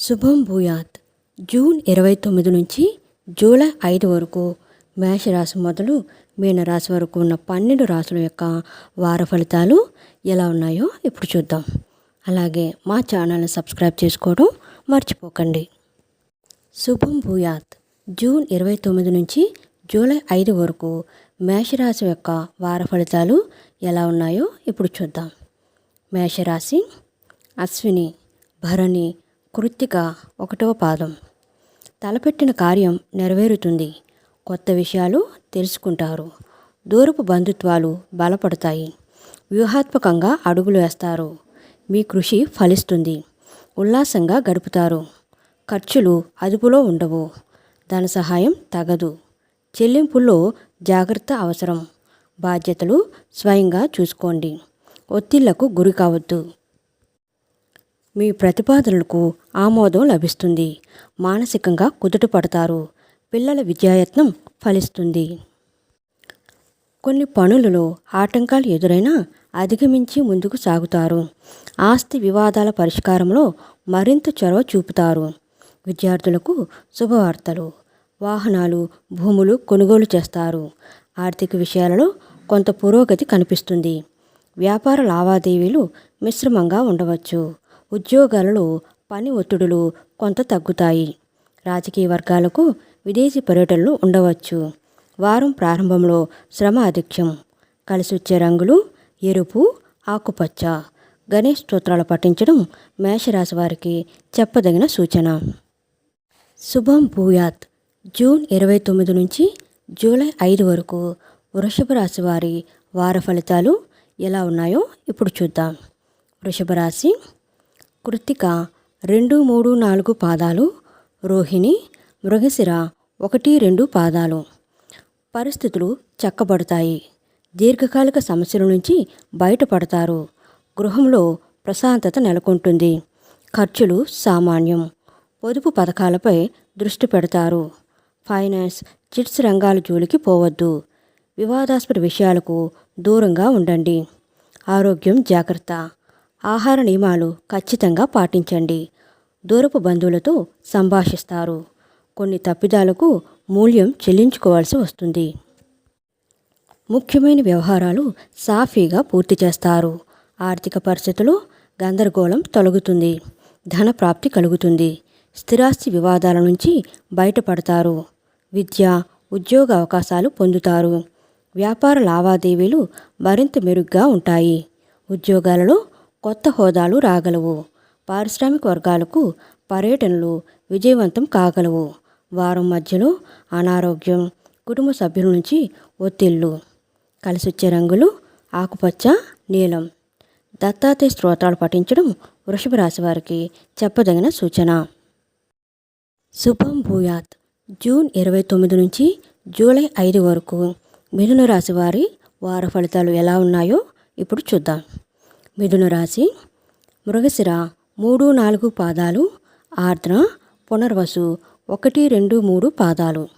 శుభం భూయాత్. జూన్ ఇరవై తొమ్మిది నుంచి జూలై ఐదు వరకు మేషరాశి మొదలు మీనరాశి వరకు ఉన్న పన్నెండు రాశుల యొక్క వార ఫలితాలు ఎలా ఉన్నాయో ఇప్పుడు చూద్దాం. అలాగే మా ఛానల్ని సబ్స్క్రైబ్ చేసుకోవడం మర్చిపోకండి. శుభం భూయాత్. జూన్ ఇరవై తొమ్మిది నుంచి జూలై ఐదు వరకు మేషరాశి యొక్క వార ఫలితాలు ఎలా ఉన్నాయో ఇప్పుడు చూద్దాం. మేషరాశి అశ్విని భరణి కృత్తిక ఒకటవ పాదం. తలపెట్టిన కార్యం నెరవేరుతుంది. కొత్త విషయాలు తెలుసుకుంటారు. దూరపు బంధుత్వాలు బలపడతాయి. వ్యూహాత్మకంగా అడుగులు వేస్తారు. మీ కృషి ఫలిస్తుంది. ఉల్లాసంగా గడుపుతారు. ఖర్చులు అదుపులో ఉండవు. ధన సహాయం తగదు. చెల్లింపుల్లో జాగ్రత్త అవసరం. బాధ్యతలు స్వయంగా చూసుకోండి. ఒత్తిళ్ళకు గురి కావద్దు. మీ ప్రతిపాదనలకు ఆమోదం లభిస్తుంది. మానసికంగా కుదుటపడతారు. పిల్లల విద్యాయత్నం ఫలిస్తుంది. కొన్ని పనులలో ఆటంకాలు ఎదురైనా అధిగమించి ముందుకు సాగుతారు. ఆస్తి వివాదాల పరిష్కారంలో మరింత చొరవ చూపుతారు. విద్యార్థులకు శుభవార్తలు. వాహనాలు భూములు కొనుగోలు చేస్తారు. ఆర్థిక విషయాలలో కొంత పురోగతి కనిపిస్తుంది. వ్యాపార లావాదేవీలు మిశ్రమంగా ఉండవచ్చు. ఉద్యోగాలలో పని ఒత్తిడులు కొంత తగ్గుతాయి. రాజకీయ వర్గాలకు విదేశీ పర్యటనలు ఉండవచ్చు. వారం ప్రారంభంలో శ్రమ అధిక్యం కలిసి వచ్చే రంగులు ఎరుపు ఆకుపచ్చ. గణేష్ స్తోత్రాలు పఠించడం మేషరాశి వారికి చెప్పదగిన సూచన. శుభం భూయాత్. జూన్ ఇరవై తొమ్మిది నుంచి జూలై ఐదు వరకు వృషభ రాశి వారి వార ఫలితాలు ఎలా ఉన్నాయో ఇప్పుడు చూద్దాం. వృషభ రాశి కృత్తిక రెండు మూడు నాలుగు పాదాలు రోహిణి మృగశిర ఒకటి రెండు పాదాలు. పరిస్థితులు చక్కబడతాయి. దీర్ఘకాలిక సమస్యల నుంచి బయటపడతారు. గృహంలో ప్రశాంతత నెలకొంటుంది. ఖర్చులు సామాన్యం. పొదుపు పథకాలపై దృష్టి పెడతారు. ఫైనాన్స్ చిట్స్ రంగాల జోలికి పోవద్దు. వివాదాస్పద విషయాలకు దూరంగా ఉండండి. ఆరోగ్యం జాగ్రత్త. ఆహార నియమాలు ఖచ్చితంగా పాటించండి. దూరపు బంధువులతో సంభాషిస్తారు. కొన్ని తప్పిదాలకు మూల్యం చెల్లించుకోవాల్సి వస్తుంది. ముఖ్యమైన వ్యవహారాలు సాఫీగా పూర్తి చేస్తారు. ఆర్థిక పరిస్థితులు గందరగోళం తొలగుతుంది. ధన ప్రాప్తి కలుగుతుంది. స్థిరాస్తి వివాదాల నుంచి బయటపడతారు. విద్య ఉద్యోగ అవకాశాలు పొందుతారు. వ్యాపార లావాదేవీలు మరింత మెరుగ్గా ఉంటాయి. ఉద్యోగాలలో కొత్త హోదాలు రాగలవు. పారిశ్రామిక వర్గాలకు పర్యటనలు విజయవంతం కాగలవు. వారం మధ్యలో అనారోగ్యం కుటుంబ సభ్యుల నుంచి ఒత్తిళ్ళు కలిసొచ్చే రంగులు ఆకుపచ్చ నీలం. దత్తాత్రేయ స్తోత్రాలు పఠించడం వృషభ రాశి వారికి చెప్పదగిన సూచన. శుభం భూయాత్. జూన్ ఇరవై తొమ్మిది నుంచి జూలై ఐదు వరకు మిథున రాశి వారి వార ఫలితాలు ఎలా ఉన్నాయో ఇప్పుడు చూద్దాం. మిథున రాశి మృగశిర మూడు నాలుగు పాదాలు ఆర్ద్ర పునర్వసు ఒకటి రెండు మూడు పాదాలు.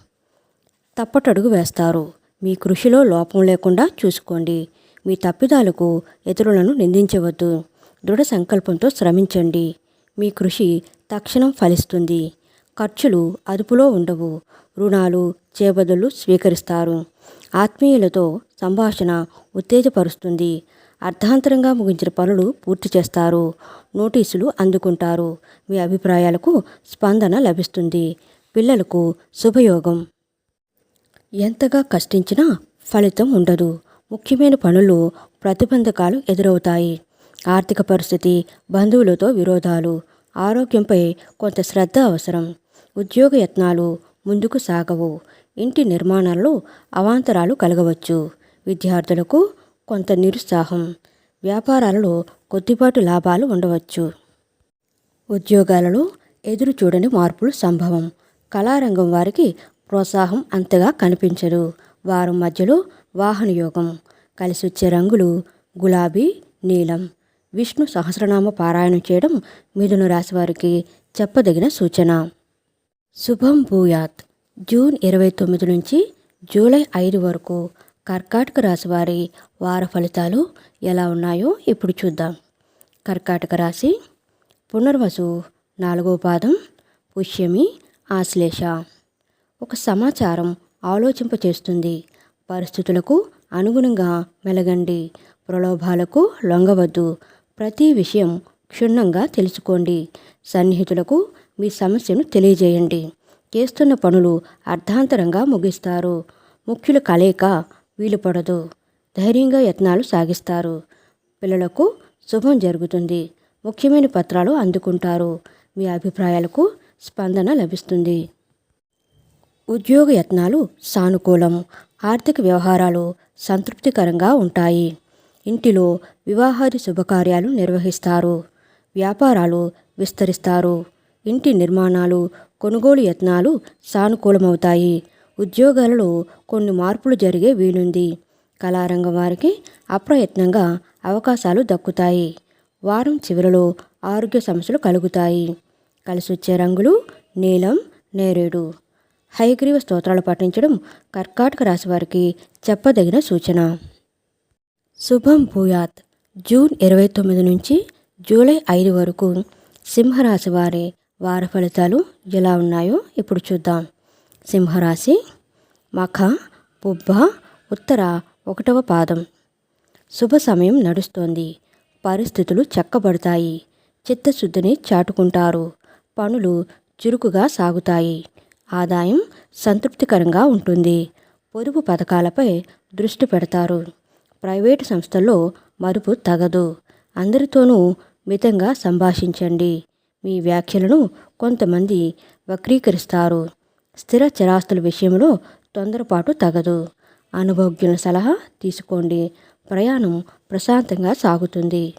తప్పటడుగు వేస్తారు. మీ కృషిలో లోపం లేకుండా చూసుకోండి. మీ తప్పిదాలకు ఇతరులను నిందించవద్దు. దృఢ సంకల్పంతో శ్రమించండి. మీ కృషి తక్షణం ఫలిస్తుంది. ఖర్చులు అదుపులో ఉండవు. రుణాలు చేబదులు స్వీకరిస్తారు. ఆత్మీయులతో సంభాషణ ఉత్తేజపరుస్తుంది. అర్థాంతరంగా ముగించిన పనులు పూర్తి చేస్తారు. నోటీసులు అందుకుంటారు. మీ అభిప్రాయాలకు స్పందన లభిస్తుంది. పిల్లలకు శుభయోగం. ఎంతగా కష్టించినా ఫలితం ఉండదు. ముఖ్యమైన పనులు ప్రతిబంధకాలు ఎదురవుతాయి. ఆర్థిక పరిస్థితి బంధువులతో విరోధాలు ఆరోగ్యంపై కొంత శ్రద్ధ అవసరం. ఉద్యోగ యత్నాలు ముందుకు సాగవు. ఇంటి నిర్మాణాల్లో అవాంతరాలు కలగవచ్చు. విద్యార్థులకు కొంత నిరుత్సాహం. వ్యాపారాలలో కొద్దిపాటు లాభాలు ఉండవచ్చు. ఉద్యోగాలలో ఎదురు చూడని మార్పులు సంభవం. కళారంగం వారికి ప్రోత్సాహం అంతగా కనిపించదు. వారం మధ్యలో వాహన యోగం కలిసి వచ్చే రంగులు గులాబీ నీలం విష్ణు సహస్రనామ పారాయణం చేయడం మిథున రాశి వారికి చెప్పదగిన సూచన. శుభం భూయాత్. జూన్ ఇరవై తొమ్మిది నుంచి జూలై ఐదు వరకు కర్కాటక రాశి వారి వార ఫలితాలు ఎలా ఉన్నాయో ఇప్పుడు చూద్దాం. కర్కాటక రాశి పునర్వసు నాలుగో పాదం పుష్యమి ఆశ్లేష. ఒక సమాచారం ఆలోచింప చేస్తుంది పరిస్థితులకు అనుగుణంగా మెలగండి. ప్రలోభాలకు లొంగవద్దు. ప్రతి విషయం క్షుణ్ణంగా తెలుసుకోండి. సన్నిహితులకు మీ సమస్యను తెలియజేయండి. చేస్తున్న పనులు అర్ధాంతరంగా ముగిస్తారు. ముఖ్యుల కలయిక వీలుపడదు. ధైర్యంగా యత్నాలు సాగిస్తారు. పిల్లలకు శుభం జరుగుతుంది. ముఖ్యమైన పత్రాలు అందుకుంటారు. మీ అభిప్రాయాలకు స్పందన లభిస్తుంది. ఉద్యోగ యత్నాలు సానుకూలం ఆర్థిక వ్యవహారాలు సంతృప్తికరంగా ఉంటాయి. ఇంటిలో వివాహాది శుభకార్యాలు నిర్వహిస్తారు. వ్యాపారాలు విస్తరిస్తారు. ఇంటి నిర్మాణాలు కొనుగోలు యత్నాలు సానుకూలమవుతాయి. ఉద్యోగాలలో కొన్ని మార్పులు జరిగే వీలుంది. కళారంగం వారికి అప్రయత్నంగా అవకాశాలు దక్కుతాయి. వారం చివరిలో ఆరోగ్య సమస్యలు కలుగుతాయి. కలిసొచ్చే రంగులు నీలం నేరేడు. హైగ్రీవ స్తోత్రాలు పఠించడం కర్కాటక రాశి వారికి చెప్పదగిన సూచన. శుభం భూయాత్. జూన్ ఇరవై తొమ్మిది నుంచి జూలై ఐదు వరకు సింహరాశి వారి వార ఫలితాలు ఎలా ఉన్నాయో ఇప్పుడు చూద్దాం. సింహరాశి మఖ పుబ్బ ఉత్తర ఒకటవ పాదం. శుభ సమయం నడుస్తోంది. పరిస్థితులు చక్కబడతాయి. చిత్తశుద్ధిని చాటుకుంటారు. పనులు చురుకుగా సాగుతాయి. ఆదాయం సంతృప్తికరంగా ఉంటుంది. పొదుపు పథకాలపై దృష్టి పెడతారు. ప్రైవేటు సంస్థల్లో మరుపు తగదు. అందరితోనూ మితంగా సంభాషించండి. మీ వ్యాఖ్యలను కొంతమంది వక్రీకరిస్తారు. స్థిర చరాస్తుల విషయంలో తొందరపాటు తగదు. అనుభవజ్ఞుల సలహా తీసుకోండి. ప్రయాణం ప్రశాంతంగా సాగుతుంది.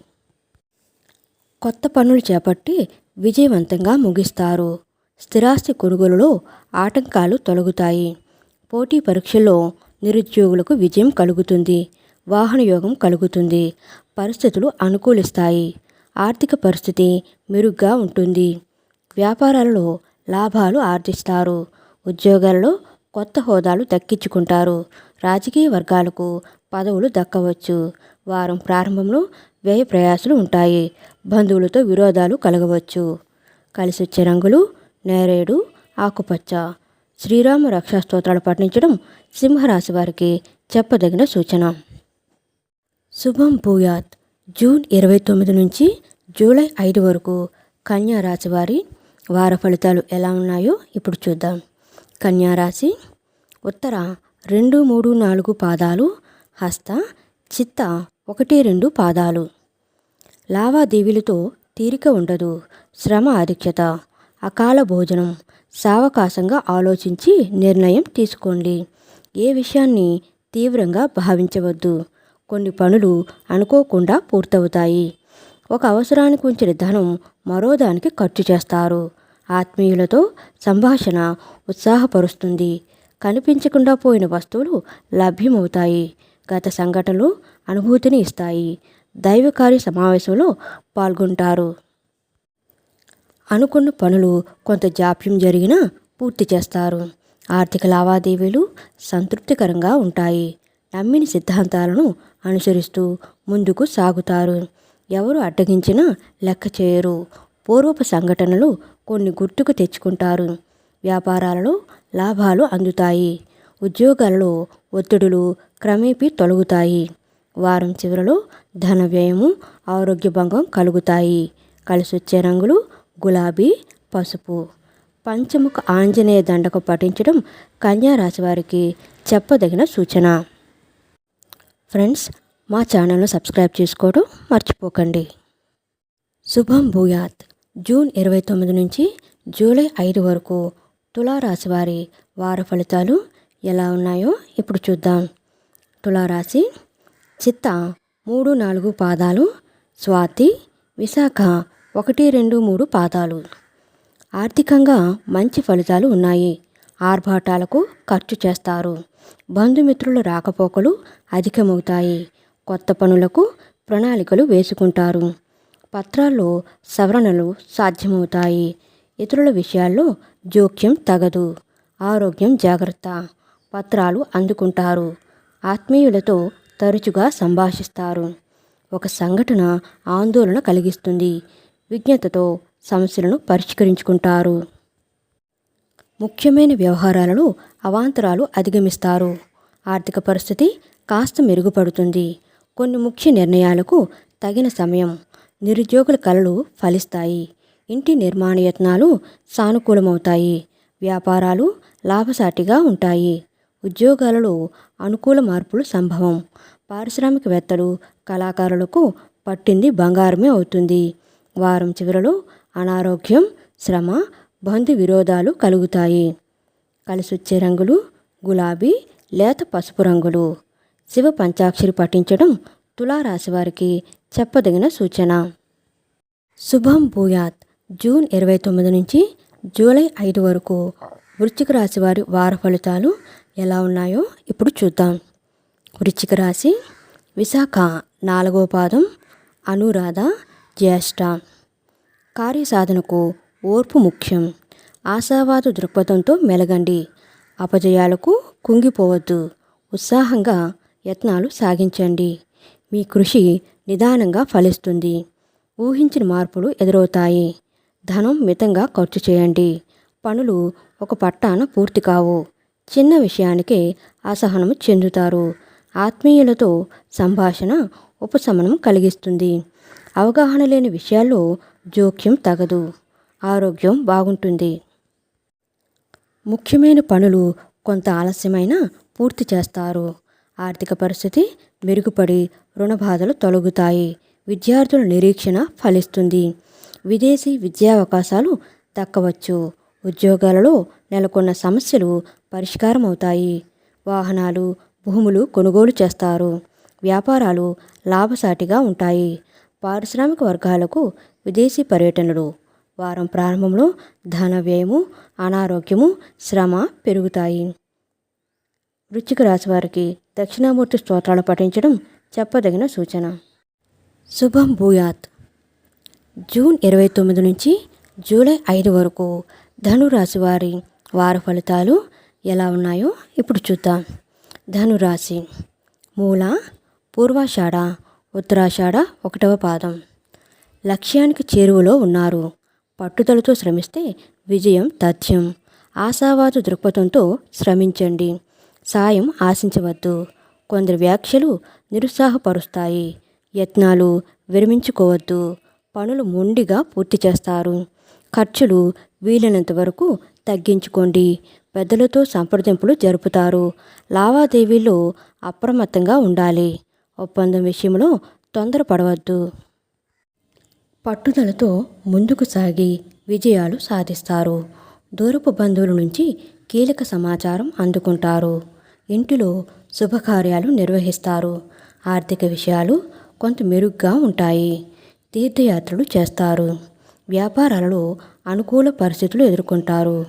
కొత్త పనులు చేపట్టి విజయవంతంగా ముగిస్తారు. స్థిరాస్తి కొనుగోలులో ఆటంకాలు తొలగుతాయి. పోటీ పరీక్షల్లో నిరుద్యోగులకు విజయం కలుగుతుంది. వాహన యోగం కలుగుతుంది. పరిస్థితులు అనుకూలిస్తాయి. ఆర్థిక పరిస్థితి మెరుగ్గా ఉంటుంది. వ్యాపారాలలో లాభాలు ఆర్జిస్తారు. ఉద్యోగాలలో కొత్త హోదాలు దక్కించుకుంటారు. రాజకీయ వర్గాలకు పదవులు దక్కవచ్చు. వారం ప్రారంభంలో వ్యయ ప్రయాసాలు ఉంటాయి. బంధువులతో విరోధాలు కలగవచ్చు. కలిసొచ్చే రంగులు నేరేడు ఆకుపచ్చ. శ్రీరామ రక్షా స్తోత్రాలు పఠించడం సింహరాశి వారికి చెప్పదగిన సూచన. శుభం భూయాత్. జూన్ ఇరవై తొమ్మిది నుంచి జూలై ఐదు వరకు కన్యా రాశి వారి వార ఫలితాలు ఎలా ఉన్నాయో ఇప్పుడు చూద్దాం. కన్యారాశి. ఉత్తర రెండు మూడు నాలుగు పాదాలు హస్త చిత్త ఒకటి రెండు పాదాలు. లావాదేవీలతో తీరిక ఉండదు. శ్రమ అధిక్యత. అకాల భోజనం. సావకాశంగా ఆలోచించి నిర్ణయం తీసుకోండి. ఏ విషయాన్ని తీవ్రంగా భావించవద్దు. కొన్ని పనులు అనుకోకుండా పూర్తవుతాయి. ఒక అవసరానికి ఉంచిన ధనం మరో దానికి ఖర్చు చేస్తారు. ఆత్మీయులతో సంభాషణ ఉత్సాహపరుస్తుంది. కనిపించకుండా పోయిన వస్తువులు లభ్యమవుతాయి. గత సంఘటనలు అనుభూతిని ఇస్తాయి. దైవకార్య సమావేశంలో పాల్గొంటారు. అనుకున్న పనులు కొంత జాప్యం జరిగినా పూర్తి చేస్తారు. ఆర్థిక లావాదేవీలు సంతృప్తికరంగా ఉంటాయి. నమ్మిన సిద్ధాంతాలను అనుసరిస్తూ ముందుకు సాగుతారు. ఎవరు అడ్డగించినా లెక్క చేయరు. పూర్వపు సంఘటనలు కొన్ని గుర్తుకు తెచ్చుకుంటారు. వ్యాపారాలలో లాభాలు అందుతాయి. ఉద్యోగాలలో ఒత్తిడులు క్రమేపీ తొలగుతాయి. వారం చివరలో ధన వ్యయము ఆరోగ్య భంగం కలుగుతాయి. కలిసొచ్చే రంగులు గులాబీ పసుపు. పంచముఖ ఆంజనేయ దండకు పఠించడం కన్యా రాశి వారికి చెప్పదగిన సూచన. ఫ్రెండ్స్ మా ఛానల్ను సబ్స్క్రైబ్ చేసుకోవడం మర్చిపోకండి. శుభం భూయాత్. జూన్ ఇరవై తొమ్మిది నుంచి జూలై ఐదు వరకు తులారాశి వారి వార ఫలితాలు ఎలా ఉన్నాయో ఇప్పుడు చూద్దాం. తులారాశి చిత్త మూడు నాలుగు పాదాలు స్వాతి విశాఖ ఒకటి రెండు మూడు పాదాలు. ఆర్థికంగా మంచి ఫలితాలు ఉన్నాయి. ఆర్భాటాలకు ఖర్చు చేస్తారు. బంధుమిత్రుల రాకపోకలు అధికమవుతాయి. కొత్త పనులకు ప్రణాళికలు వేసుకుంటారు. పత్రాల్లో సవరణలు సాధ్యమవుతాయి. ఇతరుల విషయాల్లో జోక్యం తగదు. ఆరోగ్యం జాగ్రత్త. పత్రాలు అందుకుంటారు. ఆత్మీయులతో తరచుగా సంభాషిస్తారు. ఒక సంఘటన ఆందోళన కలిగిస్తుంది. విజ్ఞతతో సమస్యలను పరిష్కరించుకుంటారు. ముఖ్యమైన వ్యవహారాలలో అవాంతరాలు అధిగమిస్తారు. ఆర్థిక పరిస్థితి కాస్త మెరుగుపడుతుంది. కొన్ని ముఖ్య నిర్ణయాలకు తగిన సమయం. నిరుద్యోగుల కలలు ఫలిస్తాయి. ఇంటి నిర్మాణ యత్నాలు సానుకూలమవుతాయి. వ్యాపారాలు లాభసాటిగా ఉంటాయి. ఉద్యోగాలలో అనుకూల మార్పులు సంభవం. పారిశ్రామికవేత్తలు కళాకారులకు పట్టింది బంగారమే అవుతుంది. వారం చివరలో అనారోగ్యం శ్రమ బంధు విరోధాలు కలుగుతాయి. కలిసొచ్చే రంగులు గులాబీ లేత పసుపు రంగులు. శివ పంచాక్షరి పఠించడం తులారాశి వారికి చెప్పదగిన సూచన. శుభం భూయాత్. జూన్ ఇరవై తొమ్మిది నుంచి జూలై ఐదు వరకు వృశ్చిక రాశి వారి వార ఫలితాలు ఎలా ఉన్నాయో ఇప్పుడు చూద్దాం. వృశ్చిక రాశి విశాఖ నాలుగో పాదం అనురాధ జ్యేష్ఠ. కార్యసాధనకు ఓర్పు ముఖ్యం. ఆశావాద దృక్పథంతో మెలగండి. అపజయాలకు కుంగిపోవద్దు. ఉత్సాహంగా యత్నాలు సాగించండి. మీ కృషి నిదానంగా ఫలిస్తుంది. ఊహించిన మార్పులు ఎదురవుతాయి. ధనం మితంగా ఖర్చు చేయండి. పనులు ఒక పట్టాన పూర్తి కావు. చిన్న విషయానికే అసహనం చెందుతారు. ఆత్మీయులతో సంభాషణ ఉపశమనం కలిగిస్తుంది. అవగాహన లేని విషయాల్లో జోక్యం తగదు. ఆరోగ్యం బాగుంటుంది. ముఖ్యమైన పనులు కొంత ఆలస్యమైన పూర్తి చేస్తారు. ఆర్థిక పరిస్థితి మెరుగుపడి రుణ బాధలు తొలగుతాయి. విద్యార్థుల నిరీక్షణ ఫలిస్తుంది. విదేశీ విద్యా అవకాశాలు దక్కవచ్చు. ఉద్యోగాలలో నెలకొన్న సమస్యలు పరిష్కారం అవుతాయి వాహనాలు భూములు కొనుగోలు చేస్తారు. వ్యాపారాలు లాభసాటిగా ఉంటాయి. పారిశ్రామిక వర్గాలకు విదేశీ పర్యటనలు. వారం ప్రారంభంలో ధన వ్యయము అనారోగ్యము శ్రమ పెరుగుతాయి. వృచ్చిక రాశి వారికి దక్షిణామూర్తి స్తోత్రాలు పఠించడం చెప్పదగిన సూచన. శుభం భూయాత్. జూన్ ఇరవై తొమ్మిది నుంచి జూలై ఐదు వరకు ధనురాశి వారి వార ఫలితాలు ఎలా ఉన్నాయో ఇప్పుడు చూద్దాం. ధనురాశి మూల పూర్వాషాఢ ఉత్తరాషాఢ ఒకటవ పాదం. లక్ష్యానికి చేరువలో ఉన్నారు. పట్టుదలతో శ్రమిస్తే విజయం తథ్యం. ఆశావాద దృక్పథంతో శ్రమించండి. సాయం ఆశించవద్దు. కొందరి వ్యాఖ్యలు నిరుత్సాహపరుస్తాయి. యత్నాలు విరమించుకోవద్దు. పనులు మొండిగా పూర్తి చేస్తారు. ఖర్చులు వీలైనంత వరకు తగ్గించుకోండి. పెద్దలతో సంప్రదింపులు జరుపుతారు. లావాదేవీలో అప్రమత్తంగా ఉండాలి. ఒప్పందం విషయంలో తొందరపడవద్దు. పట్టుదలతో ముందుకు సాగి విజయాలు సాధిస్తారు. దూరపు బంధువుల నుంచి కీలక సమాచారం అందుకుంటారు. ఇంటిలో శుభకార్యాలు నిర్వహిస్తారు. ఆర్థిక విషయాలు కొంత మెరుగ్గా ఉంటాయి. తీర్థయాత్రలు చేస్తారు. వ్యాపారాలలో అనుకూల పరిస్థితులు ఎదుర్కొంటారు.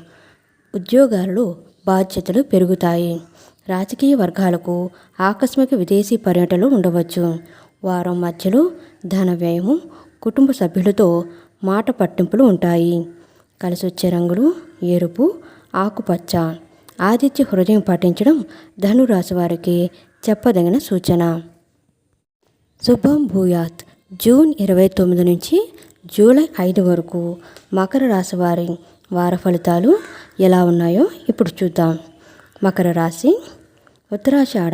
ఉద్యోగాలలో బాధ్యతలు పెరుగుతాయి. రాజకీయ వర్గాలకు ఆకస్మిక విదేశీ పర్యటనలు ఉండవచ్చు. వారం మధ్యలో ధన వ్యయము కుటుంబ సభ్యులతో మాట పట్టింపులు ఉంటాయి. కలిసొచ్చే రంగులు ఎరుపు ఆకుపచ్చ ఆదిత్య హృదయం పాటించడం ధనురాశి వారికి చెప్పదగిన సూచన. శుభం భూయాత్. జూన్ ఇరవై తొమ్మిది నుంచి జూలై ఐదు వరకు మకర రాశి వారి వార ఫలితాలు ఎలా ఉన్నాయో ఇప్పుడు చూద్దాం. మకర రాశి. ఉత్తరాషాఢ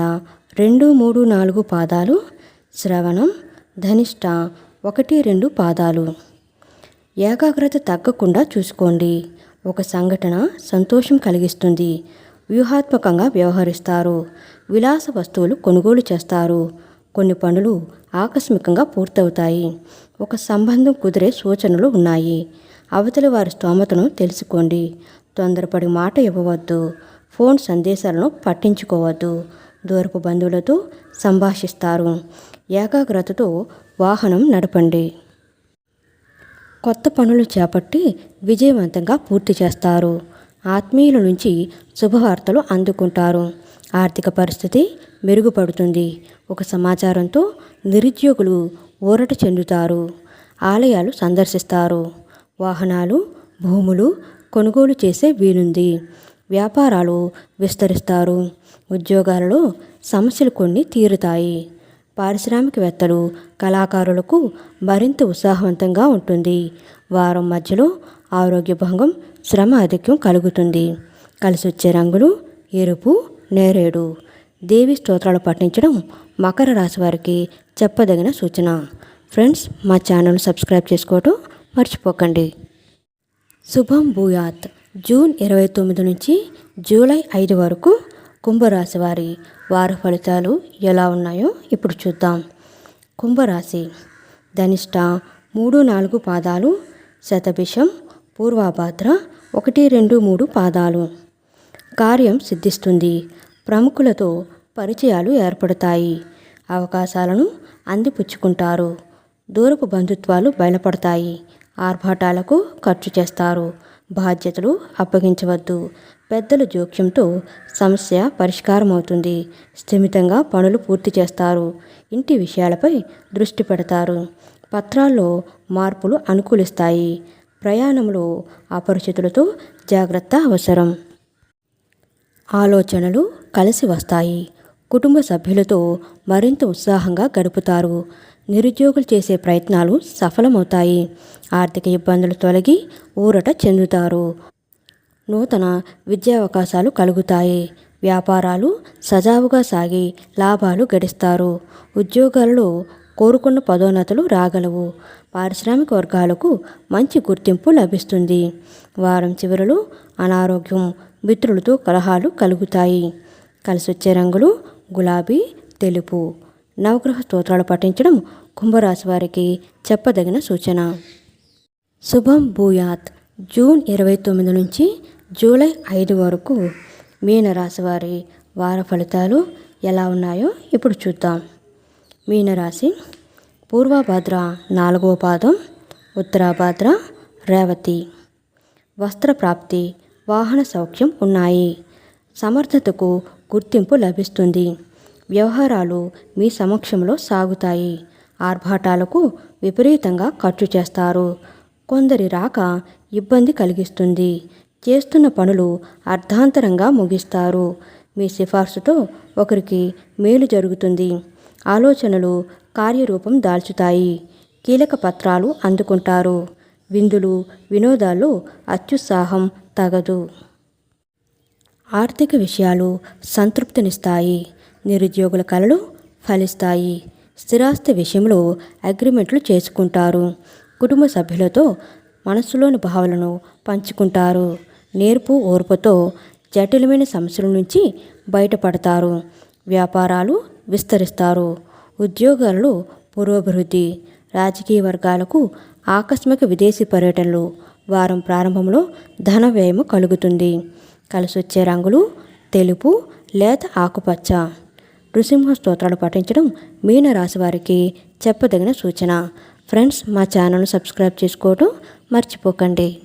రెండు మూడు నాలుగు పాదాలు. శ్రవణం ధనిష్ట ఒకటి రెండు పాదాలు. ఏకాగ్రత తగ్గకుండా చూసుకోండి. ఒక సంఘటన సంతోషం కలిగిస్తుంది. వ్యూహాత్మకంగా వ్యవహరిస్తారు. విలాస వస్తువులు కొనుగోలు చేస్తారు. కొన్ని పనులు ఆకస్మికంగా పూర్తవుతాయి. ఒక సంబంధం కుదిరే సూచనలు ఉన్నాయి. అవతలి వారి స్తోమతను తెలుసుకోండి. తొందరపడి మాట ఇవ్వవద్దు. ఫోన్ సందేశాలను పట్టించుకోవద్దు. దూరపు బంధువులతో సంభాషిస్తారు. ఏకాగ్రతతో వాహనం నడపండి. కొత్త పనులు చేపట్టి విజయవంతంగా పూర్తి చేస్తారు. ఆత్మీయుల నుంచి శుభవార్తలు అందుకుంటారు. ఆర్థిక పరిస్థితి మెరుగుపడుతుంది. ఒక సమాచారంతో నిరుద్యోగులు ఊరట చెందుతారు. ఆలయాలు సందర్శిస్తారు. వాహనాలు భూములు కొనుగోలు చేసే వీలుంది. వ్యాపారాలు విస్తరిస్తారు. ఉద్యోగాలలో సమస్యలు కొన్ని తీరుతాయి. పారిశ్రామికవేత్తలు కళాకారులకు మరింత ఉత్సాహవంతంగా ఉంటుంది. వారం మధ్యలో ఆరోగ్య భంగం శ్రమ అధిక్యం కలుగుతుంది. కలిసి వచ్చే రంగులు ఎరుపు నేరేడు. దేవి స్తోత్రాలు పఠించడం మకర రాశి వారికి చెప్పదగిన సూచన. ఫ్రెండ్స్ మా ఛానల్ సబ్స్క్రైబ్ చేసుకోవటం మర్చిపోకండి. శుభం భూయాత్. జూన్ ఇరవై తొమ్మిది నుంచి జూలై ఐదు వరకు కుంభరాశి వారి వార ఫలితాలు ఎలా ఉన్నాయో ఇప్పుడు చూద్దాం. కుంభరాశి ధనిష్ట మూడు నాలుగు పాదాలు శతభిషం పూర్వాభాద్ర ఒకటి రెండు మూడు పాదాలు. కార్యం సిద్ధిస్తుంది. ప్రముఖులతో పరిచయాలు ఏర్పడతాయి. అవకాశాలను అందిపుచ్చుకుంటారు. దూరపు బంధుత్వాలు బయలుపడతాయి. ఆర్భాటాలకు ఖర్చు చేస్తారు. బాధ్యతలు అప్పగించవద్దు. పెద్దల జోక్యంతో సమస్య పరిష్కారం అవుతుంది స్థిమితంగా పనులు పూర్తి చేస్తారు. ఇంటి విషయాలపై దృష్టి పెడతారు. పత్రాల్లో మార్పులు అనుకూలిస్తాయి. ప్రయాణంలో అపరిచితులతో జాగ్రత్త అవసరం. ఆలోచనలు కలిసి వస్తాయి. కుటుంబ సభ్యులతో మరింత ఉత్సాహంగా గడుపుతారు. నిరుద్యోగులు చేసే ప్రయత్నాలు సఫలమవుతాయి. ఆర్థిక ఇబ్బందులు తొలగి ఊరట చెందుతారు. నూతన విద్యా అవకాశాలు కలుగుతాయి. వ్యాపారాలు సజావుగా సాగి లాభాలు గడిస్తారు. ఉద్యోగాలలో కోరుకున్న పదోన్నతులు రాగలవు. పారిశ్రామిక వర్గాలకు మంచి గుర్తింపు లభిస్తుంది. వారం చివరలో అనారోగ్యం మిత్రులతో కలహాలు కలుగుతాయి. కలిసొచ్చే రంగులు గులాబీ తెలుపు. నవగ్రహ స్తోత్రాలు పఠించడం కుంభరాశి వారికి చెప్పదగిన సూచన. శుభం భూయాత్. జూన్ ఇరవై తొమ్మిది నుంచి జూలై ఐదు వరకు మీనరాశి వారి వార ఫలితాలు ఎలా ఉన్నాయో ఇప్పుడు చూద్దాం. మీనరాశి పూర్వభద్ర నాలుగవ పాదం ఉత్తరాభద్ర రేవతి. వస్త్ర ప్రాప్తి వాహన సౌఖ్యం ఉన్నాయి. సమర్థతకు గుర్తింపు లభిస్తుంది. వ్యవహారాలు మీ సమక్షంలో సాగుతాయి. ఆర్భాటాలకు విపరీతంగా ఖర్చు చేస్తారు. కొందరి రాక ఇబ్బంది కలిగిస్తుంది. చేస్తున్న పనులు అర్ధాంతరంగా ముగిస్తారు. మీ సిఫార్సుతో ఒకరికి మేలు జరుగుతుంది. ఆలోచనలు కార్యరూపం దాల్చుతాయి. కీలక పత్రాలు అందుకుంటారు. విందులు వినోదాల్లో అత్యుత్సాహం తగదు. ఆర్థిక విషయాలు సంతృప్తినిస్తాయి. నిరుద్యోగుల కళలు ఫలిస్తాయి. స్థిరాస్తి విషయంలో అగ్రిమెంట్లు చేసుకుంటారు. కుటుంబ సభ్యులతో మనస్సులోని భావాలను పంచుకుంటారు. నేర్పు ఓర్పుతో జటిలమైన సమస్యల నుంచి బయటపడతారు. వ్యాపారాలు విస్తరిస్తారు. ఉద్యోగాలలో పురోభివృద్ధి రాజకీయ వర్గాలకు ఆకస్మిక విదేశీ పర్యటనలు వారం ప్రారంభంలో ధన వ్యయము కలుగుతుంది. కలిసొచ్చే రంగులు తెలుపు లేత ఆకుపచ్చ. నృసింహ స్తోత్రాలు పఠించడం మీన రాశి వారికి చెప్పదగిన సూచన. ఫ్రెండ్స్ మా ఛానల్ను సబ్స్క్రైబ్ చేసుకోవడం మర్చిపోకండి.